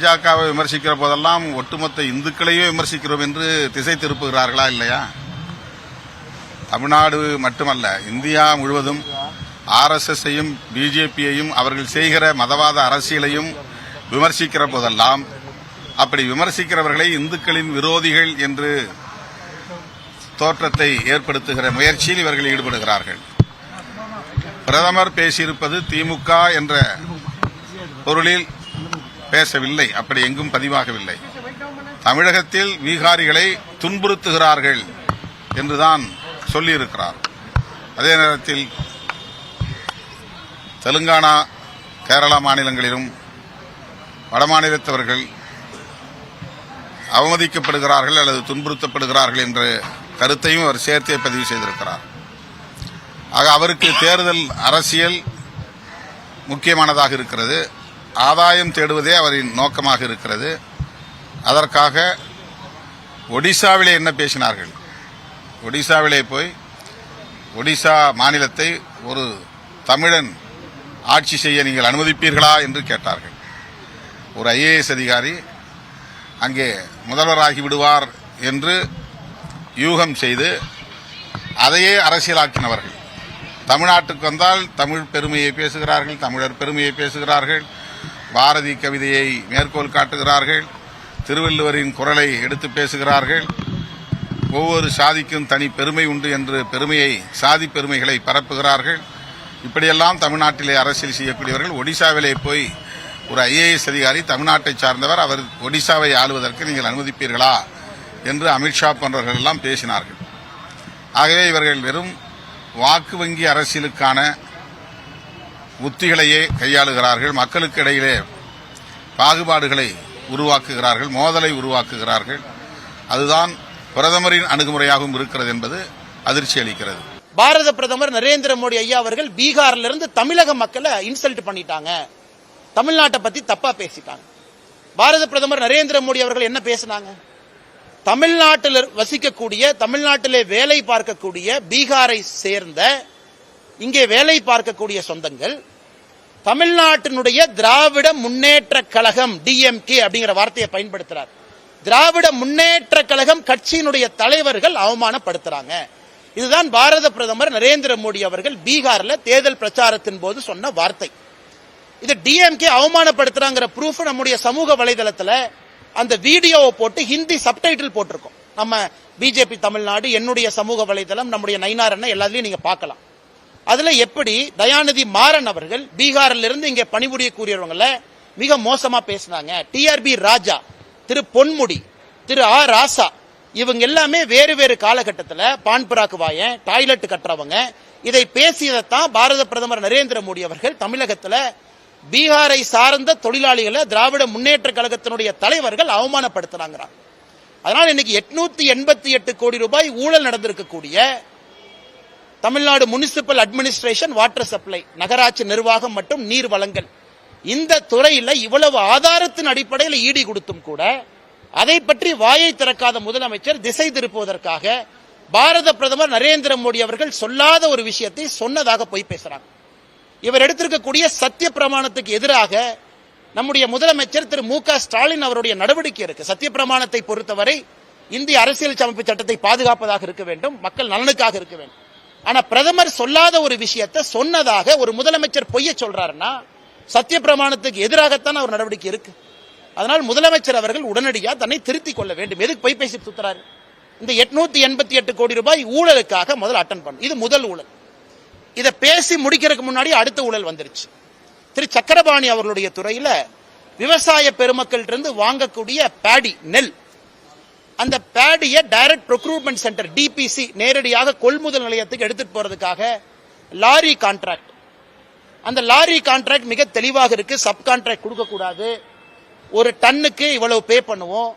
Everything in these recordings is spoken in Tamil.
பாஜகவை விமர்சிக்கிற போதெல்லாம் ஒட்டுமொத்த இந்துக்களையே விமர்சிக்கிறோம் என்று திசை திருப்புகிறார்களா இல்லையா? தமிழ்நாடு மட்டுமல்ல இந்தியா முழுவதும் ஆர்எஸ்எஸ்ஸையும் பிஜேபியையும் அவர்கள் செய்கிற மதவாத அரசியலையும் விமர்சிக்கிற போதெல்லாம் அப்படி விமர்சிக்கிறவர்களை இந்துக்களின் விரோதிகள் என்று தோற்றத்தை ஏற்படுத்துகிற முயற்சியில் இவர்கள் ஈடுபடுகிறார்கள். பிரதமர் பேசியிருப்பது திமுக என்ற பொருளில் பேசவில்லை அப்படி எங்கும் பதிவாகவில்லை. தமிழகத்தில் பீகாரிகளை துன்புறுத்துகிறார்கள் என்றுதான் சொல்லியிருக்கிறார். அதே நேரத்தில் தெலுங்கானா கேரளா மாநிலங்களிலும் வடமாநிலத்தவர்கள் அவமதிக்கப்படுகிறார்கள் அல்லது துன்புறுத்தப்படுகிறார்கள் என்ற கருத்தையும் அவர் சேர்த்தே பதிவு செய்திருக்கிறார். ஆக அவருக்கு தேர்தல் அரசியல் முக்கியமானதாக இருக்கிறது. ஆதாயம் தேடுவதே அவரின் நோக்கமாக இருக்கிறது. அதற்காக ஒடிசாவிலே என்ன பேசினார்கள்? ஒடிசாவிலே போய் ஒடிசா மாநிலத்தை ஒரு தமிழன் ஆட்சி செய்ய நீங்கள் அனுமதிப்பீர்களா என்று கேட்டார்கள். ஒரு ஐஏஎஸ் அதிகாரி அங்கே முதல்வராகி விடுவார் என்று யூகம் செய்து அதையே அரசியலாக்கினவர்கள். தமிழ்நாட்டுக்கு வந்தால் தமிழ் பெருமையை பேசுகிறார்கள் தமிழர் பெருமையை பேசுகிறார்கள் பாரதி கவிதையை மேற்கோள் காட்டுகிறார்கள். திருவள்ளுவரின் குரலை எடுத்து பேசுகிறார்கள். ஒவ்வொரு சாதிக்கும் தனி பெருமை உண்டு என்று பெருமையை சாதி பெருமைகளை பரப்புகிறார்கள். இப்படியெல்லாம் தமிழ்நாட்டிலே அரசியல் செய்யக்கூடியவர்கள் ஒடிசாவிலே போய் ஒரு ஐஏஎஸ் அதிகாரி தமிழ்நாட்டை சார்ந்தவர் அவர் ஒடிசாவை ஆளுவதற்கு நீங்கள் அனுமதிப்பீர்களா என்று அமித்ஷா போன்றவர்கள் எல்லாம் பேசினார்கள். ஆகவே இவர்கள் வெறும் வாக்கு வங்கி அரசியலுக்கான உத்திகளையே கையாளுகிறார்கள். மக்களுக்கு இடையிலே பாகுபாடுகளை உருவாக்குகிறார்கள் மோதலை உருவாக்குகிறார்கள். அதுதான் பிரதமரின் அணுகுமுறையாகவும் இருக்கிறது என்பது அதிர்ச்சி அளிக்கிறது. பாரத பிரதமர் நரேந்திர மோடி ஐயா அவர்கள் பீகார்ல இருந்து தமிழக மக்களை இன்சல்ட் பண்ணிட்டாங்க. தமிழ்நாட்டை பத்தி தப்பா பேசிட்டாங்க. பாரத பிரதமர் நரேந்திர மோடி அவர்கள் என்ன பேசினாங்க? தமிழ்நாட்டில் வசிக்கக்கூடிய தமிழ்நாட்டிலே வேலை பார்க்கக்கூடிய பீகாரை சேர்ந்த இங்கே வேலை பார்க்கக்கூடிய சொந்தங்கள் தமிழ்நாட்டினுடைய திராவிட முன்னேற்ற கழகம் டிஎம்கே அப்படிங்கிற வார்த்தையை பயன்படுத்துறார். திராவிட முன்னேற்ற கழகம் கட்சியினுடைய தலைவர்கள் அவமானப்படுத்துறாங்க. இதுதான் பாரத பிரதமர் நரேந்திர மோடி அவர்கள் பீகார்ல தேர்தல் பிரச்சாரத்தின் போது சொன்ன வார்த்தை. இது டிஎம்கே அவமானப்படுத்துறாங்கிற ப்ரூஃப் நம்முடைய சமூக வலைதளத்துல அந்த வீடியோவை போட்டு ஹிந்தி சப்டைட்டில் போட்டிருக்கோம். நம்ம பிஜேபி தமிழ்நாடு என்னுடைய சமூக வலைதளம் நம்முடைய நைனார் என்ன எல்லாத்துலயும் நீங்க பார்க்கலாம். அதுல எப்படி தயாநிதி மாறன் அவர்கள் பீகாரில் இருந்து இங்க பணிபுரியக்கூடியவங்கள மிக மோசமா பேசினாங்க. டிஆர்பி ராஜா திரு பொன்முடி திரு ஆ ராசா இவங்க எல்லாமே வேறு வேறு காலகட்டத்தில் பான்புராக்கு வாயன் டாய்லெட் கட்டுறவங்க. இதை பேசியதைத்தான் பாரத பிரதமர் நரேந்திர மோடி அவர்கள் தமிழகத்தில் பீகாரை சார்ந்த தொழிலாளிகளை திராவிட முன்னேற்ற கழகத்தினுடைய தலைவர்கள் அவமானப்படுத்துறாங்கிறாங்க. அதனால் இன்னைக்கு எட்நூத்தி எண்பத்தி எட்டு கோடி ரூபாய் ஊழல் நடந்திருக்கக்கூடிய Tamil Nadu municipal administration water supply நகராட்சி நிர்வாகம் மற்றும் நீர் வளங்கள் இந்த துறையில் இவ்வளவு ஆதாரத்தின் அடிப்படையில் ஈடி கொடுத்தும் கூட அதை பற்றி வாயை திறக்காத முதலமைச்சர் திசை திருப்புவதற்காக பாரத பிரதமர் நரேந்திர மோடி அவர்கள் சொல்லாத ஒரு விஷயத்தை சொன்னதாக போய் பேசுறாங்க. இவர் எடுத்திருக்கக்கூடிய சத்திய பிரமாணத்துக்கு எதிராக நம்முடைய முதலமைச்சர் திரு மு க ஸ்டாலின் அவருடைய நடவடிக்கை இருக்கு. சத்திய பிரமாணத்தை பொறுத்தவரை இந்திய அரசியல் அமைப்பு சட்டத்தை பாதுகாப்பதாக இருக்க வேண்டும் மக்கள் நலனுக்காக இருக்க வேண்டும். ஆனா பிரதமர் சொல்லாத ஒரு விஷயத்தை சொன்னதாக ஒரு முதலமைச்சர் பொய்ய சொல்றாருன்னா சத்திய பிரமாணத்துக்கு எதிராகத்தான் அவர் நடவடிக்கை இருக்கு. அதனால் முதலமைச்சர் அவர்கள் உடனடியாக தன்னை திருத்திக் கொள்ள வேண்டும். எதுக்கு பொய் பேசி சுத்துறாரு இந்த எட்நூத்தி எண்பத்தி எட்டு கோடி ரூபாய் ஊழலுக்காக முதல் அட்டன் பண்ணும் இது முதல் ஊழல். இதை பேசி முடிக்கிறதுக்கு முன்னாடி அடுத்த ஊழல் வந்துருச்சு. திரு சக்கரபாணி அவர்களுடைய துறையில விவசாய பெருமக்கள் இருந்து வாங்கக்கூடிய பேடி நெல் அந்த பேடிய டைரக்ட் ப்ரொக்ரூட்மெண்ட் சென்டர் டிபிசி நேரடியாக கொள்முதல் நிலையத்துக்கு எடுத்துட்டு போறதுக்காக லாரி கான்ட்ராக்ட் அந்த லாரி கான்ட்ராக்ட் மிக தெளிவாக இருக்கு. சப் கான்ட்ராக்ட் கொடுக்க கூடாது ஒரு டன்னுக்கு இவ்வளவு பே பண்ணுவோம்.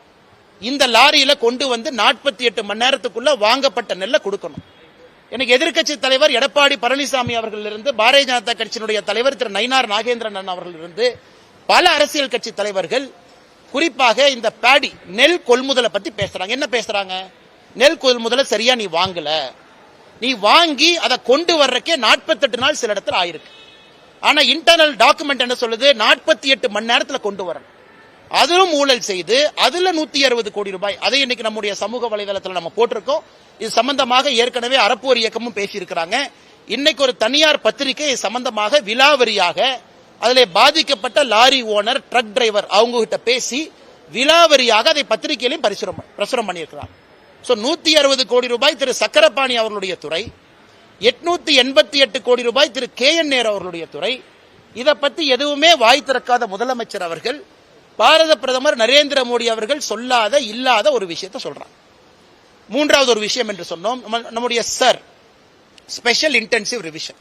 இந்த லாரியில கொண்டு வந்து நாற்பத்தி எட்டு மணி நேரத்துக்குள்ள வாங்கப்பட்ட நெல்லை கொடுக்கணும். எனக்கு எதிர்க்கட்சி தலைவர் எடப்பாடி பழனிசாமி அவர்களிலிருந்து பாரதிய ஜனதா கட்சியினுடைய தலைவர் திரு நயினார் நாகேந்திரன் அவர்களிலிருந்து பல அரசியல் கட்சி தலைவர்கள் குறிப்பாக இந்த பேடி நெல் கொள்முதலை பத்தி பேசுறாங்க. என்ன பேசுறாங்க? நெல் கொள்முதலை சரியா நீ வாங்கல. நீ வாங்கி அதை கொண்டு வர்றக்கே நாற்பத்தெட்டு நாள் சில இடத்துல ஆயிருக்கு. ஆனா இன்டர்னல் டாக்குமெண்ட் என்ன சொல்லுது? நாற்பத்தி எட்டு மணி நேரத்துல கொண்டு வரணும். அதிலும் ஊழல் செய்து அதுல நூத்தி அறுபது கோடி ரூபாய் அதை இன்னைக்கு நம்முடைய சமூக வலைதளத்தில் நம்ம போட்டிருக்கோம். இது சம்பந்தமாக ஏற்கனவே அறப்போர் இயக்கமும் பேசியிருக்கிறாங்க. இன்னைக்கு ஒரு தனியார் பத்திரிகை சம்பந்தமாக விலாவரியாக அதில் பாதிக்கப்பட்ட லாரி ஓனர் ட்ரக் டிரைவர் அவங்க கிட்ட பேசி விலாவரியாக அதை பத்திரிகையிலையும் பரிசுரம் பிரசுரம் பண்ணியிருக்கிறாங்க சோ நூத்தி அறுபது கோடி ரூபாய் திரு சக்கரபாணி அவர்களுடைய துறை எட்நூத்தி எண்பத்தி எட்டு கோடி ரூபாய் திரு கே என் நேர் அவர்களுடைய துறை இதை பத்தி எதுவுமே வாய் திறக்காத முதலமைச்சர் அவர்கள் பாரத பிரதமர் நரேந்திர மோடி அவர்கள் சொல்லாத இல்லாத ஒரு விஷயத்தை சொல்றாங்க மூன்றாவது ஒரு விஷயம் என்று சொன்னோம் நம்முடைய சர் ஸ்பெஷல் இன்டென்சிவ் ரிவிஷன்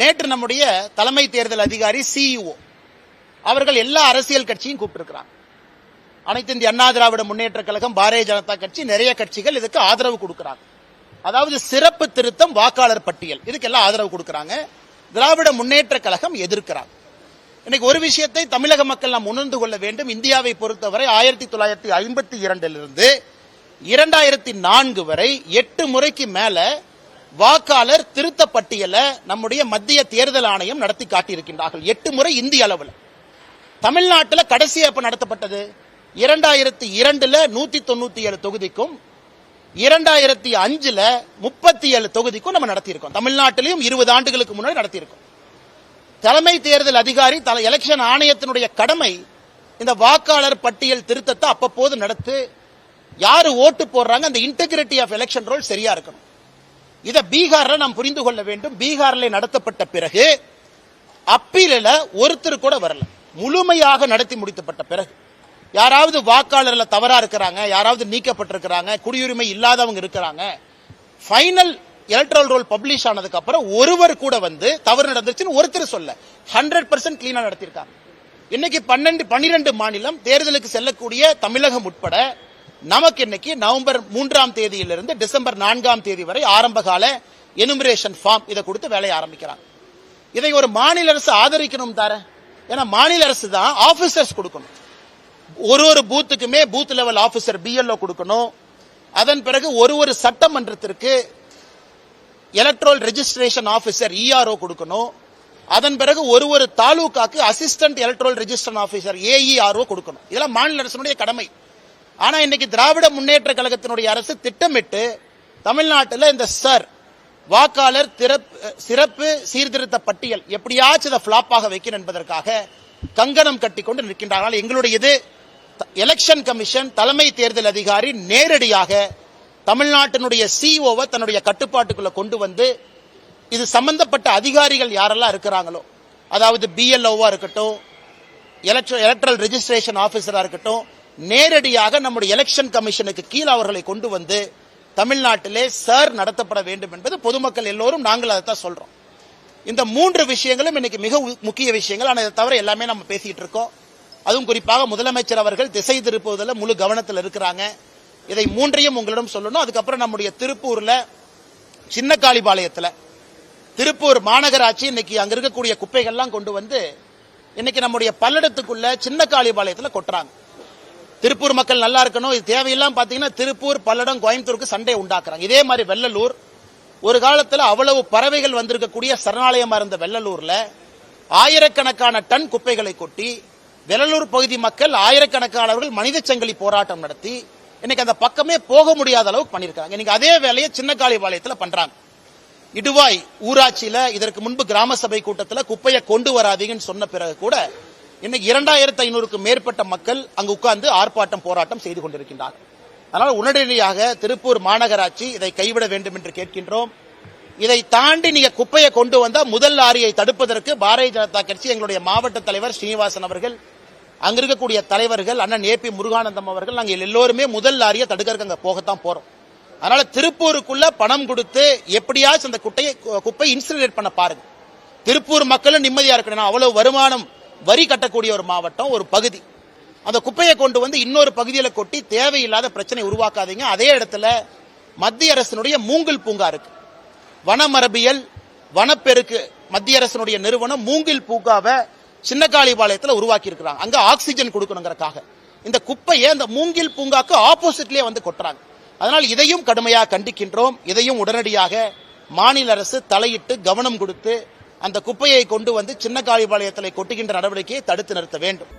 நேற்று நம்முடைய தலைமை தேர்தல் அதிகாரி சிஇஓ அவர்கள் எல்லா அரசியல் கட்சியும் கூப்பிட்டுருக்கிறாங்க. அனைத்து இந்திய அண்ணா திராவிட முன்னேற்ற கழகம் பாரதிய ஜனதா கட்சி நிறைய கட்சிகள் இதுக்கு ஆதரவு கொடுக்கிறாங்க. அதாவது சிறப்பு திருத்தம் வாக்காளர் பட்டியல். இதுக்கெல்லாம் ஆதரவு கொடுக்கிறாங்க. திராவிட முன்னேற்ற கழகம் எதிர்க்கிறாங்க. இன்னைக்கு ஒரு விஷயத்தை தமிழக மக்கள் நாம் உணர்ந்து கொள்ள வேண்டும். இந்தியாவை பொறுத்தவரை ஆயிரத்தி தொள்ளாயிரத்தி ஐம்பத்தி இரண்டிலிருந்து இரண்டாயிரத்தி நான்கு வரை எட்டு முறைக்கு மேல வாக்காளர் திருத்த பட்டியலை நம்முடைய மத்திய தேர்தல் ஆணையம் நடத்தி காட்டியிருக்கின்றார்கள். எட்டு முறை இந்திய அளவில். தமிழ்நாட்டில் கடைசி எப்ப நடத்தப்பட்டது. இரண்டாயிரத்தி இரண்டுல நூத்தி தொண்ணூத்தி ஏழு தொகுதிக்கும் இரண்டாயிரத்தி அஞ்சுல முப்பத்தி ஏழு தொகுதிக்கும் நம்ம நடத்தியிருக்கோம். தமிழ்நாட்டிலையும் இருபது ஆண்டுகளுக்கு முன்னாடி நடத்தியிருக்கோம். தலைமை தேர்தல் அதிகாரி தல எலெக்ஷன் ஆணையத்தினுடைய கடமை இந்த வாக்காளர் பட்டியல் திருத்தத்தை அப்பப்போது நடத்து யாரு ஓட்டு போடுறாங்க அந்த இன்டெகிரிட்டி ஆஃப் எலெக்ஷன் ரோல் சரியா இருக்கணும். இதை பீகார்ல நாம் புரிந்து கொள்ள வேண்டும். பீகார்ல நடத்தப்பட்ட பிறகு அப்பீலில் ஒருத்தர் கூட வரல. முழுமையாக நடத்தி முடித்தப்பட்ட பிறகு. யாராவது வாக்காளர்ல தவறா இருக்கிறாங்க யாராவது நீக்கப்பட்டிருக்கிறாங்க குடியுரிமை இல்லாதவங்க இருக்கிறாங்க ஃபைனல் எலக்ட்ரல் ரோல் பப்ளிஷ் ஆனதுக்கு அப்புறம் ஒருவர் கூட வந்து தவறு நடந்துச்சுன்னு ஒருத்தர் சொல்ல. ஹண்ட்ரட் பர்சன்ட் கிளீனா நடத்திருக்காங்க. இன்னைக்கு பன்னெண்டு பன்னிரெண்டு மாநிலம் தேர்தலுக்கு செல்லக்கூடிய தமிழகம் உட்பட நமக்கு இன்னைக்கு நவம்பர் மூன்றாம் தேதியிலிருந்து டிசம்பர் நான்காம் தேதி வரை ஆரம்பகால எனுமரேஷன் ஃபார்ம் இதை கொடுத்து வேலையை ஆரம்பிக்கிறாங்க. இதை ஒரு மாநில அரசு ஆதரிக்கணும் தார ஏன்னா மாநில அரசு தான் ஆபீசர்ஸ் கொடுக்கணும். ஒரு ஒரு பூத்துக்குமே பூத் லெவல் ஆபீசர் பிஎல்ஓ கொடுக்கணும். அதன் பிறகு ஒரு ஒரு சட்டமன்றத்திற்கு எலக்ட்ரல் ரெஜிஸ்ட்ரேஷன் ஆபீசர் இஆர்ஓ கொடுக்கணும். அதன் பிறகு ஒரு ஒரு தாலுகாக்கு assistant electoral registration officer AERO கொடுக்கணும். இதெல்லாம் மாநில அரசினுடைய கடமை. ஆனால் இன்னைக்கு திராவிட முன்னேற்ற கழகத்தினுடைய அரசு திட்டமிட்டு தமிழ்நாட்டில் இந்த சர் வாக்காளர் திறப்பு- சிறப்பு சீர்திருத்த பட்டியல் எப்படியாச்சும் இதை ஃபிளாப்பாக வைக்கணும் என்பதற்காக கங்கணம் கட்டிக்கொண்டு நிற்கின்றார்கள் எங்களுடைய இது எலெக்ஷன் கமிஷன் தலைமை தேர்தல் அதிகாரி நேரடியாக தமிழ்நாட்டினுடைய சிஓவை தன்னுடைய கட்டுப்பாட்டுக்குள்ள கொண்டு வந்து இது சம்பந்தப்பட்ட அதிகாரிகள் யாரெல்லாம் இருக்கிறாங்களோ அதாவது பிஎல்ஓவா இருக்கட்டும் எலக்ட்ரல் ரெஜிஸ்ட்ரேஷன் ஆபீசரா இருக்கட்டும் நேரடியாக நம்முடைய எலெக்ஷன் கமிஷனுக்கு கீழ் அவர்களை கொண்டு வந்து தமிழ்நாட்டிலே சர் நடத்தப்பட வேண்டும் என்பது பொதுமக்கள் எல்லோரும் நாங்கள் அதைத்தான் சொல்றோம். இந்த மூன்று விஷயங்களும் இன்னைக்கு மிக முக்கிய விஷயங்கள். ஆனால் இதை தவிர எல்லாமே நம்ம பேசிட்டு இருக்கோம். அதுவும் குறிப்பாக முதலமைச்சர் அவர்கள் திசை திருப்புவதில் முழு கவனத்தில் இருக்கிறாங்க. இதை மூன்றையும் உங்களிடம் சொல்லணும். அதுக்கப்புறம் நம்முடைய திருப்பூர்ல சின்ன காளிபாளையத்தில் திருப்பூர் மாநகராட்சி இன்னைக்கு அங்க இருக்கக்கூடிய குப்பைகள்லாம் கொண்டு வந்து இன்னைக்கு நம்முடைய பல்லடத்துக்குள்ள சின்ன காளிபாளையத்தில் கொட்டுறாங்க. திருப்பூர் மக்கள் நல்லா இருக்கணும். இது தேவையெல்லாம் பாத்தீங்கன்னா திருப்பூர் பல்லடம் கோயம்புத்தூருக்கு சண்டை உண்டாக்குறாங்க. இதே மாதிரி வெள்ளலூர் ஒரு காலத்துல அவ்வளவு பறவைகள் வந்திருக்கக்கூடிய சரணாலயமா இருந்த வெள்ளலூர்ல ஆயிரக்கணக்கான டன் குப்பைகளை கொட்டி வெள்ளலூர் பகுதி மக்கள் ஆயிரக்கணக்கானவர்கள் மனித சங்கிலி போராட்டம் நடத்தி இன்னைக்கு அந்த பக்கமே போக முடியாத அளவுக்கு பண்ணிருக்காங்க இன்னைக்கு அதே வேலையை சின்ன காளிபாளையத்தில் பண்றாங்க. இடுவாய் ஊராட்சியில இதற்கு முன்பு கிராம சபை கூட்டத்தில் குப்பையை கொண்டு வராதீங்கன்னு சொன்ன பிறகு கூட இன்னைக்கு இரண்டாயிரத்து ஐநூறுக்கும் மேற்பட்ட மக்கள் அங்கு உட்கார்ந்து ஆர்ப்பாட்டம் போராட்டம் செய்து கொண்டிருக்கின்றார். அதனால் உடனடியாக திருப்பூர் மாநகராட்சி இதை கைவிட வேண்டும் என்று கேட்கின்றோம். இதை தாண்டி நீங்க குப்பையை கொண்டு வந்த முதல் லாரியை தடுப்பதற்கு பாரதிய ஜனதா கட்சி எங்களுடைய மாவட்ட தலைவர் ஸ்ரீனிவாசன் அவர்கள் அங்க இருக்கக்கூடிய தலைவர்கள் அண்ணன் ஏ பி முருகானந்தம் அவர்கள் நாங்கள் எல்லோருமே முதல் லாரியை தடுக்கிறதுக்கு அங்கே போகத்தான் போறோம். அதனால திருப்பூருக்குள்ள பணம் கொடுத்து எப்படியாச்சும் அந்த குட்டையை குப்பை இன்சினரேட் பண்ண பாருங்க. திருப்பூர் மக்களும் நிம்மதியா இருக்கணும். அவ்வளவு வருமானம் வரி கட்டக்கூடிய ஒரு மாவட்டம் ஒரு பகுதி. அந்த குப்பையை கொண்டு வந்து இன்னொரு பகுதியில் கொட்டி தேவையில்லாத பிரச்சனை உருவாக்காதீங்க. அதே இடத்துல மத்திய அரசினுடைய மூங்கில் பூங்கா இருக்கு. வனமரபியல் வனப்பெருக்கு மத்திய அரசினுடைய நிறுவனம் மூங்கில் பூங்காவை சின்னகாளிபாளையத்தில் உருவாக்கி இருக்கிறாங்க அங்க ஆக்சிஜன் கொடுக்கணுங்கிறக்காக. இந்த குப்பையை அந்த மூங்கில் பூங்காக்கு ஆப்போசிட்லயே வந்து கொட்டுறாங்க. அதனால் இதையும் கடுமையாக கண்டிக்கின்றோம். இதையும் உடனடியாக மாநில அரசு தலையிட்டு கவனம் கொடுத்து அந்த குப்பையை கொண்டு வந்து சின்ன காளிபாளையத்தில் கொட்டுகின்ற நடவடிக்கையை தடுத்து நிறுத்த வேண்டும்.